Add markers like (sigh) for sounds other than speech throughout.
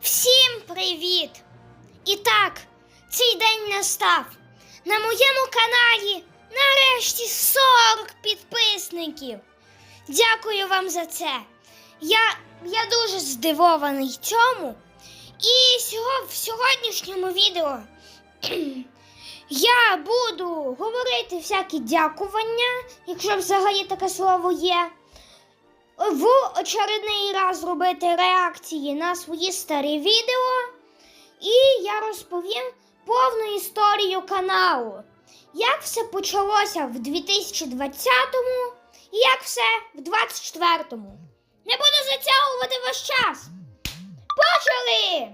Всім привіт! І так, цей день настав. На моєму каналі нарешті 40 підписників. Дякую вам за це. Я, я дуже здивований цьому. І в сьогоднішньому відео (clears throat) я буду говорити всякі дякування, якщо взагалі таке слово є в очередний раз робити реакції на свої старі відео, і я розповім повну історію каналу. Як все почалося в 2020-му і як все в 24-му. Не буду затягувати ваш час. Почали!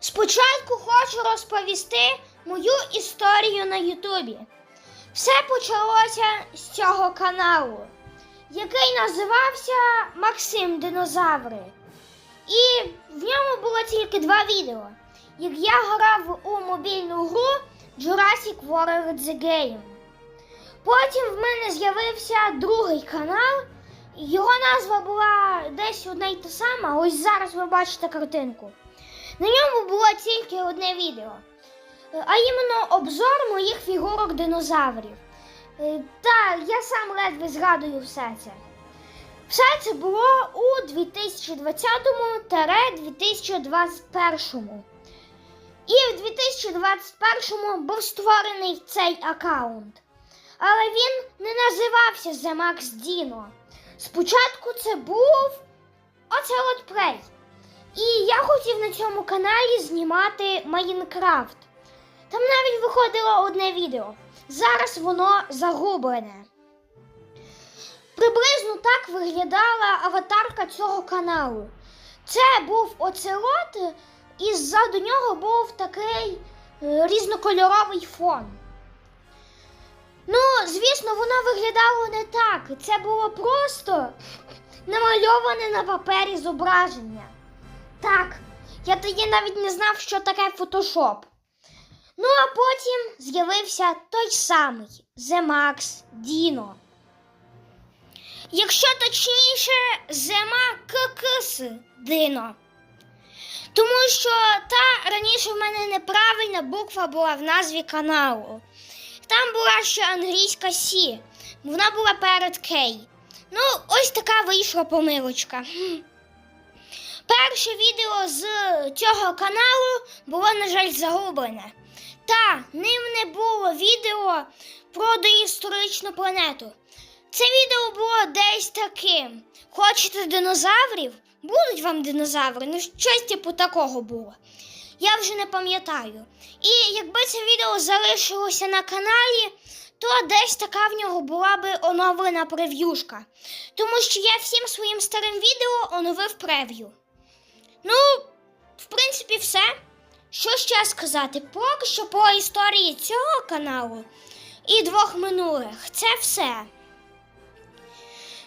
Спочатку хочу розповісти мою історію на Ютубі. Все почалося з цього каналу, який називався Максим Динозаври. І в ньому було тільки два відео, як я грав у мобільну гру Jurassic World The Game. Потім в мене з'явився другий канал. Його назва була десь одна й та сама. Ось зараз ви бачите картинку. На ньому було тільки одне відео а іменно обзор моїх фігурок динозаврів. Е, Та я сам ледве згадую все це. Все це було у 2020-2021. І в 2021 був створений цей аккаунт. Але він не називався The Max Dino. Спочатку це був оце от. І я хотів на цьому каналі знімати Майнкрафт. Там навіть виходило одне відео. Зараз воно загублене. Приблизно так виглядала аватарка цього каналу. Це був оцелот, і ззаду нього був такий е, різнокольоровий фон. Ну, звісно, воно виглядало не так. Це було просто намальоване на папері зображення. Так, я тоді навіть не знав, що таке фотошоп. Ну, а потім з'явився той самий Max Dino. Якщо точніше, Зема ККС Дино. Тому що та раніше в мене неправильна буква була в назві каналу. Там була ще англійська Сі, вона була перед Кей. Ну, ось така вийшла помилочка. Перше відео з цього каналу було, на жаль, загублене. Та ним не було відео про доісторичну планету. Це відео було десь таким. Хочете динозаврів? Будуть вам динозаври, ну щось типу такого було. Я вже не пам'ятаю. І якби це відео залишилося на каналі, то десь така в нього була би оновлена прев'юшка. Тому що я всім своїм старим відео оновив прев'ю. Ну, в принципі, все. Що ще сказати? Поки що по історії цього каналу і двох минулих це все.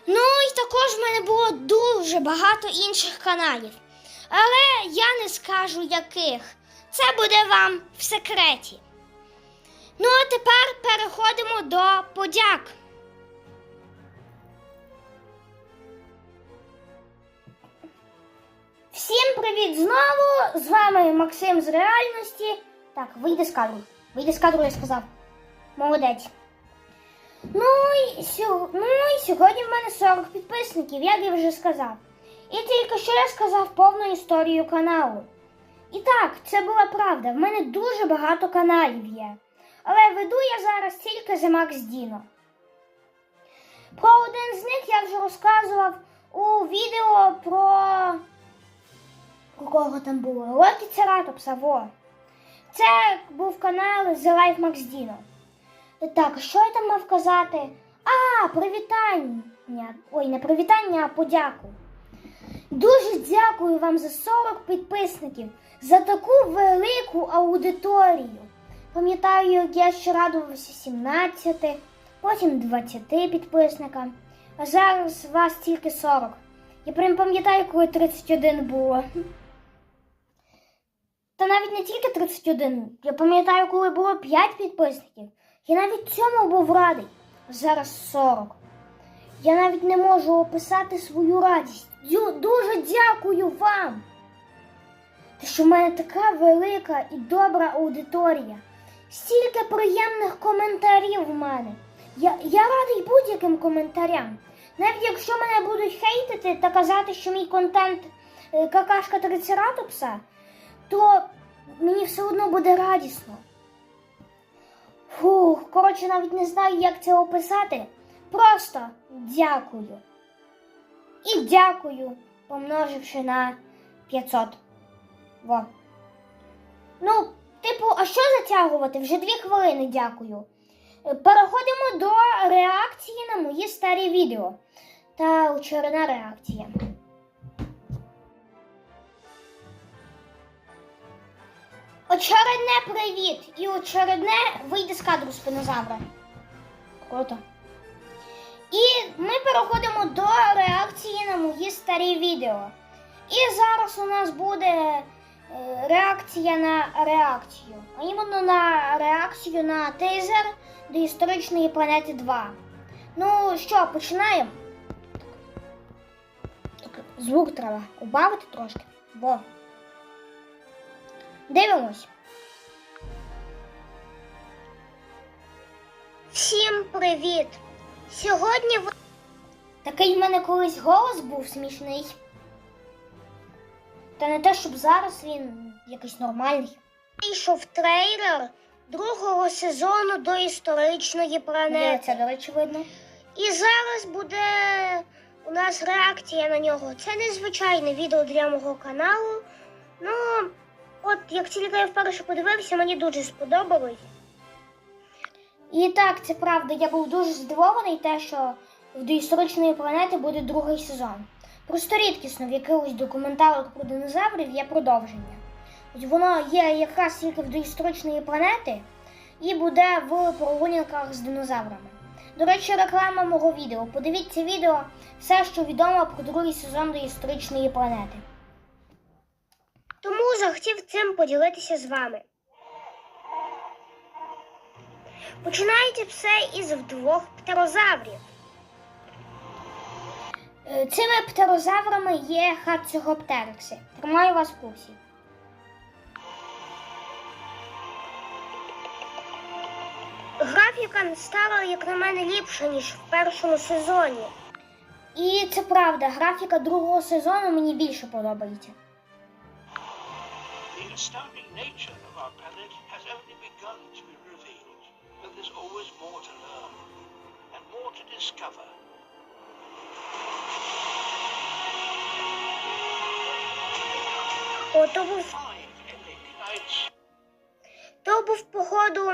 Ну і також в мене було дуже багато інших каналів. Але я не скажу яких. Це буде вам в секреті. Ну, а тепер переходимо до подяк. Всім привіт знову! З вами Максим з реальності. Так, вийди з кадру. Вийди з кадру, я сказав. Молодець. Ну і, сьо... ну і сьогодні в мене 40 підписників, як я вже сказав. І тільки що я сказав повну історію каналу. І так, це була правда. В мене дуже багато каналів є. Але веду я зараз тільки за Макс Діно. Про один з них я вже розказував у відео про. У кого там було? Локі Цератопса, во. Це був канал The Life Max Dino. Так, що я там мав казати? А, привітання. Ой, не привітання, а подяку. Дуже дякую вам за 40 підписників, за таку велику аудиторію. Пам'ятаю, як я ще радувався 17, потім 20 підписникам, а зараз вас тільки 40. Я прям пам'ятаю, коли 31 було. Та навіть не тільки 31. Я пам'ятаю, коли було 5 підписників. Я навіть цьому був радий. Зараз 40. Я навіть не можу описати свою радість. Дуже дякую вам. Що в мене така велика і добра аудиторія. Стільки приємних коментарів в мене. Я, я радий будь-яким коментарям. Навіть якщо мене будуть хейтити та казати, що мій контент е, какашка трицератопса, то мені все одно буде радісно. Фух, коротше, навіть не знаю, як це описати. Просто дякую. І дякую, помноживши на 500. Во. Ну, типу, а що затягувати? Вже дві хвилини дякую. Переходимо до реакції на мої старі відео. Та очередна реакція. Очередне привіт! І очередне вийде з кадру спинозавра. Круто. І ми переходимо до реакції на мої старі відео. І зараз у нас буде е, реакція на реакцію. А іменно на реакцію на тейзер до історичної планети 2. Ну що, починаємо? Звук треба убавити трошки. Бо. Дивимось. Всім привіт! Сьогодні в... Такий в мене колись голос був смішний. Та не те, щоб зараз він якийсь нормальний. Вийшов трейлер другого сезону до історичної планети. Це, до речі, видно. І зараз буде у нас реакція на нього. Це незвичайне відео для мого каналу. Ну, от як тільки я вперше подивився, мені дуже сподобалось. І так, це правда, я був дуже здивований те, що в доісторичної планети буде другий сезон. Просто рідкісно в якихось документалах про динозаврів є продовження. Ось воно є якраз тільки в доісторичної планети і буде в прогулянках з динозаврами. До речі, реклама мого відео. Подивіться відео все, що відомо про другий сезон доісторичної планети. Тому захотів цим поділитися з вами. Починається все із двох птерозаврів. Е, Цими птерозаврами є хацероптерикси. Тримаю вас в. Графіка стала, як на мене, ліпша, ніж в першому сезоні. І це правда, графіка другого сезону мені більше подобається. The astounding nature of our planet has only begun to be revealed, but there's always more to learn and more to discover. О, то був, то був походу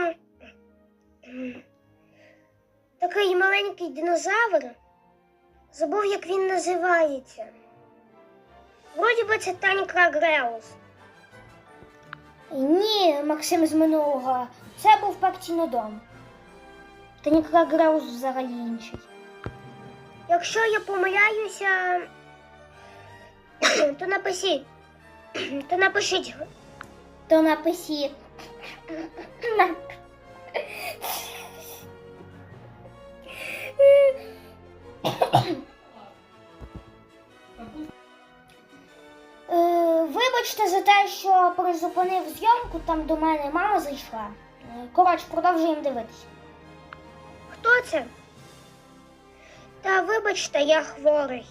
такий маленький динозавр. Забув, як він називається. Вроді би це Танькрагреус. Ні, Максим з минулого. Це був Пактінодон. Танькрагреус взагалі інший. Якщо я помиляюся, то напишіть. То напишіть. То напишіть. Вибачте за те, що призупинив зйомку, там до мене мама зайшла. Е, Коротше, продовжуємо дивитися. Хто це? Та вибачте, я хворий.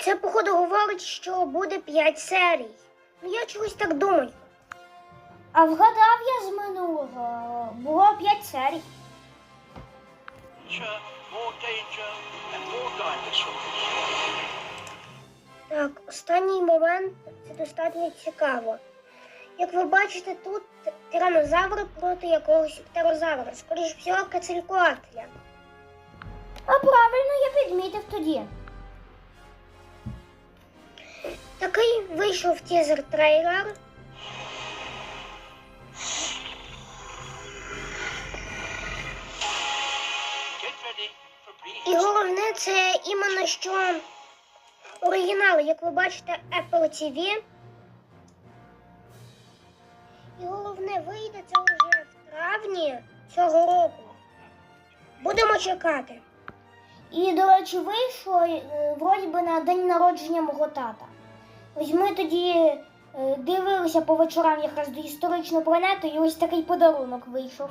Це, походу, говорить, що буде п'ять серій. Ну, я чогось так думаю. А вгадав я з минулого. Було п'ять серій. Так, останній момент це достатньо цікаво. Як ви бачите, тут тиранозавр проти якогось птерозавра, скоріш всього, кацелькоатля. А правильно я підмітив тоді. Такий вийшов тізер трейлер. І головне це іменно що оригінал, як ви бачите, Apple TV. І головне, вийде, це вже в травні цього року. Будемо чекати. І, до речі, вийшло е, вроді би на день народження мого тата. Ось ми тоді е, дивилися по вечорам якраз до історичної планети, і ось такий подарунок вийшов.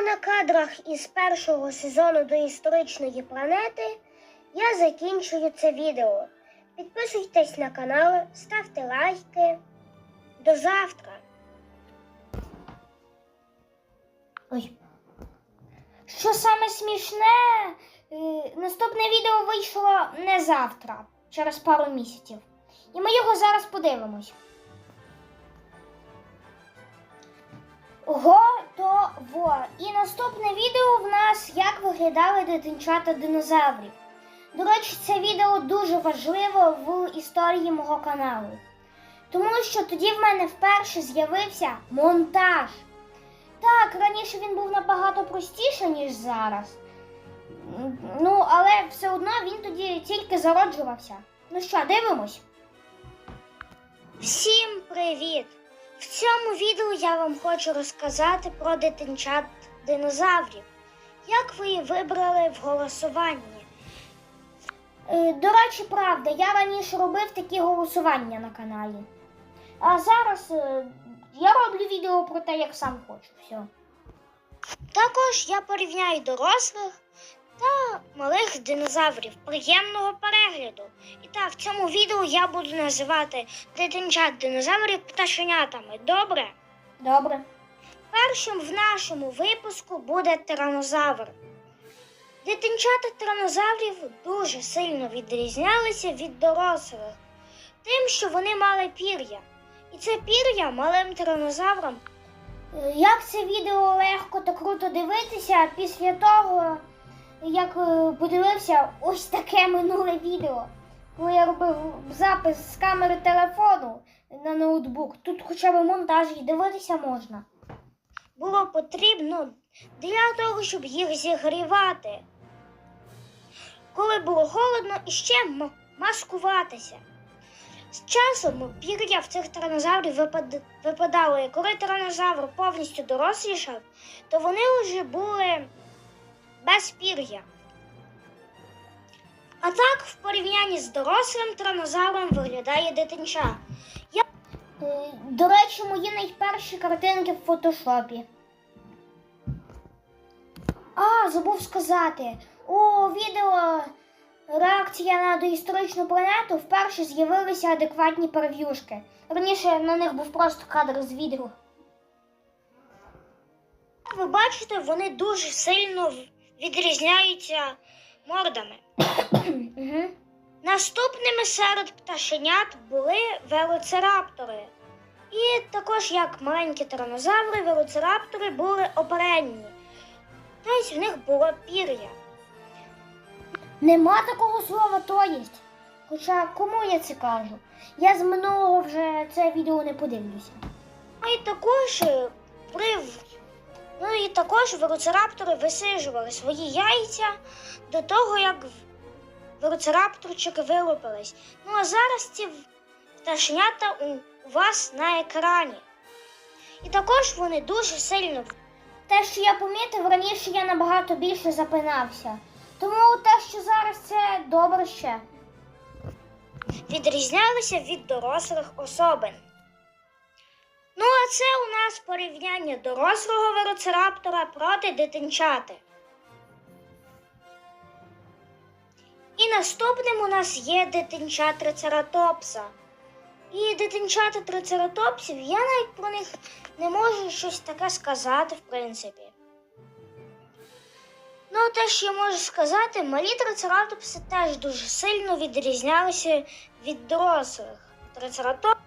На кадрах із першого сезону до історичної планети я закінчую це відео. Підписуйтесь на канал, ставте лайки. До завтра. Ой. Що саме смішне, е, наступне відео вийшло не завтра, через пару місяців. І ми його зараз подивимось. Готово! І наступне відео в нас як виглядали дитинчата динозаврів. До речі, це відео дуже важливе в історії мого каналу. Тому що тоді в мене вперше з'явився монтаж. Так, раніше він був набагато простіше, ніж зараз. Ну, але все одно він тоді тільки зароджувався. Ну що, дивимось? Всім привіт! В цьому відео я вам хочу розказати про дитинчат динозаврів. Як ви її вибрали в голосуванні? Е, До речі, правда, я раніше робив такі голосування на каналі. А зараз е, я роблю відео про те, як сам хочу. Все. Також я порівняю дорослих та малих динозаврів. Приємного перегляду. І так, в цьому відео я буду називати дитинчат динозаврів пташенятами. Добре? Добре. Першим в нашому випуску буде тиранозавр. Дитинчата тиранозаврів дуже сильно відрізнялися від дорослих, тим, що вони мали пір'я. І це пір'я малим тиранозаврам. Як це відео легко та круто дивитися після того, як е, подивився ось таке минуле відео, коли я робив запис з камери телефону на ноутбук. Тут хоча б монтаж і дивитися можна. Було потрібно для того, щоб їх зігрівати. Коли було холодно, і ще маскуватися. З часом пір'я в цих тиранозаврів випад... випадало, і коли тиранозавр повністю дорослішав, то вони вже були без пір'я. А так, в порівнянні з дорослим тиранозавром виглядає дитинча. Я... До речі, мої найперші картинки в фотошопі. А, забув сказати. У відео реакція на доісторичну планету вперше з'явилися адекватні прев'юшки. Раніше на них був просто кадр з відео. Ви бачите, вони дуже сильно відрізняються мордами. Наступними серед пташенят були велоцираптори. І також, як маленькі тиранозаври, велоцираптори були оперенні. Тобто в них було пір'я. Нема такого слова то єсть. Хоча кому я це кажу? Я з минулого вже це відео не подивлюся. Ну і також е, при ну і також велоцираптори висижували свої яйця до того, як велоцирапторчики вилупились. Ну а зараз ці у, у вас на екрані. І також вони дуже сильно. Те, що я помітив, раніше я набагато більше запинався. Тому те, що зараз це добре ще. Відрізнялися від дорослих особин. Ну, а це у нас порівняння дорослого велоцираптора проти дитинчати. І наступним у нас є дитинча трицератопса. І дитинчата трицератопсів, я навіть про них не можу щось таке сказати, в принципі. Ну, те, що я можу сказати, малі трицератопси теж дуже сильно відрізнялися від дорослих трицератопсів.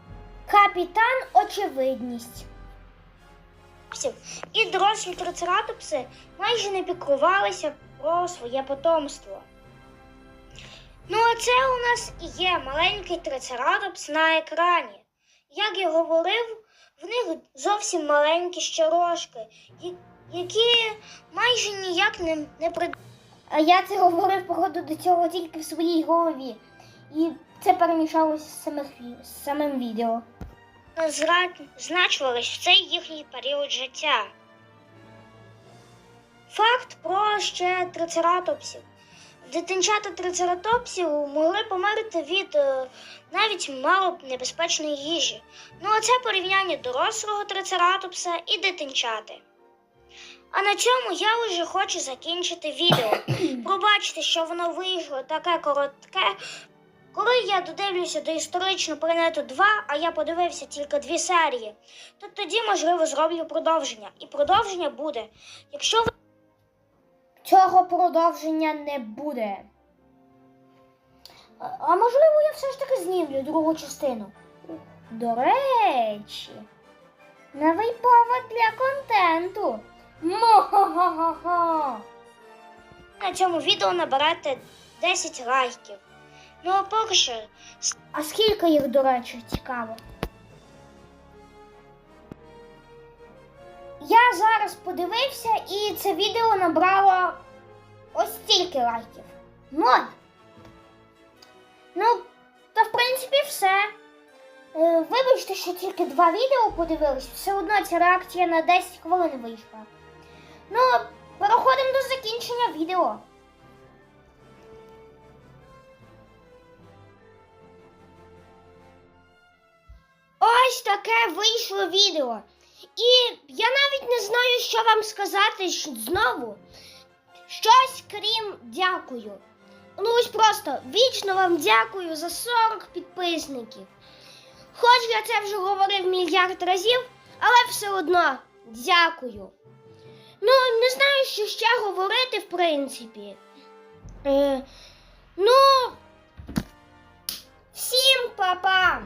Капітан очевидність. І дорослі трицератопси майже не піклувалися про своє потомство. Ну, а це у нас і є маленький трицератопс на екрані. Як я говорив, в них зовсім маленькі ще рожки, які майже ніяк не, не при... А я це говорив, походу, до цього тільки в своїй голові. і це перемішалося з самим відео. Значувались в цей їхній період життя. Факт про ще трицератопсів. Дитинчата трицератопсів могли померти від е, навіть мало небезпечної їжі. Ну а це порівняння дорослого трицератопса і дитинчати. А на цьому я вже хочу закінчити відео. (coughs) Пробачте, що воно вийшло таке коротке. Коли я додивлюся до історичну планету 2, а я подивився тільки дві серії, то тоді, можливо, зроблю продовження. І продовження буде. Якщо ви Цього продовження не буде. А, а можливо, я все ж таки знімлю другу частину. До речі, новий повод для контенту. Мо-ха-ха-ха-ха. на цьому відео наберете 10 лайків. Ну а поки що А скільки їх, до речі, цікаво? Я зараз подивився, і це відео набрало ось стільки лайків. Ноль. Ну, то в принципі все. Е, Вибачте, що тільки два відео подивились, все одно ця реакція на 10 хвилин вийшла. Ну, переходимо до закінчення відео. таке вийшло відео. І я навіть не знаю, що вам сказати знову. Щось крім дякую. Ну ось просто вічно вам дякую за 40 підписників. Хоч я це вже говорив мільярд разів, але все одно дякую. Ну, не знаю, що ще говорити, в принципі. Е, Ну, всім па-па!